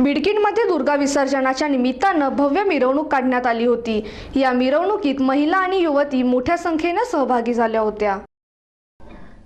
बिडकीनमध्ये दुर्गा विसर्जनाच्या निमित्तानं भव्य मिरवणूक काढण्यात आली होती. या मिरवणुकीत महिला आणि युवती मोठ्या संख्येनं सहभागी झाल्या होत्या.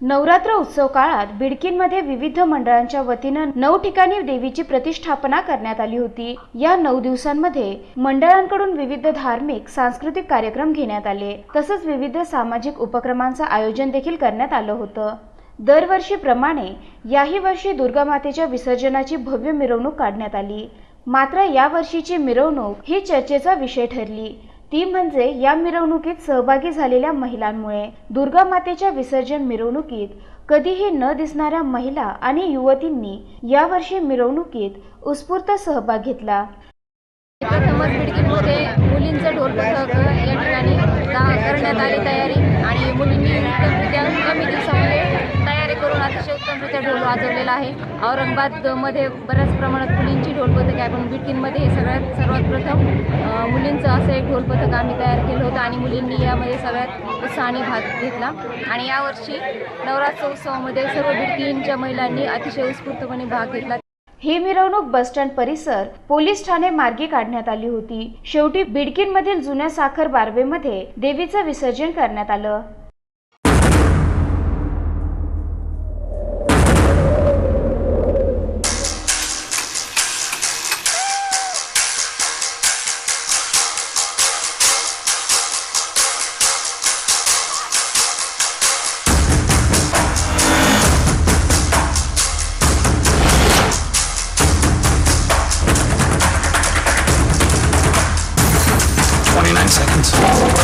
नवरात्र उत्सव काळात बिडकीनमध्ये विविध मंडळांच्या वतीनं नऊ ठिकाणी देवीची प्रतिष्ठापना करण्यात आली होती. या नऊ दिवसांमध्ये मंडळांकडून विविध धार्मिक सांस्कृतिक कार्यक्रम घेण्यात आले. तसंच विविध सामाजिक उपक्रमांचं आयोजन देखील करण्यात आलं होतं. दरवर्षीप्रमाणे याही वर्षी दुर्गामातेच्या विसर्जनाची भव्य मिरवणूक काढण्यात आली. मात्र यावर्षीची मिरवणूक ही चर्चेचा विषय ठरली. ती म्हणजे या मिरवणुकीत सहभागी झालेल्या महिलांमुळे. दुर्गा मातेच्या विसर्जन मिरवणुकीत कधीही न दिसणाऱ्या महिला आणि युवतींनी यावर्षी मिरवणुकीत उत्स्फूर्त सहभाग घेतला. मुलींचं ढोल या ठिकाणी करण्यात आली तयारी. करून ढोल वाजवलेला आहे. औरंगाबादमध्ये बऱ्याच प्रमाणात मुलींची ढोल पथक आहे पण बिटकीनमध्ये हे सगळ्यात सर्वात प्रथम मुलींचं असं एक ढोल पथक आम्ही तयार केलं होतं आणि मुलींनी यामध्ये सगळ्यात उत्साहाने भाग घेतला. आणि यावर्षी नवरात्र उत्सवामध्ये सर्व बिटकीनच्या महिलांनी अतिशय उत्स्फूर्तपणे भाग घेतला. ही मिरवणूक बसस्टँड परिसर पोलीस ठाणे मार्गे काढण्यात आली होती. शेवटी बिडकीनमधील जुन्या साखर बारवेमध्ये देवीचं विसर्जन करण्यात आलं. seconds.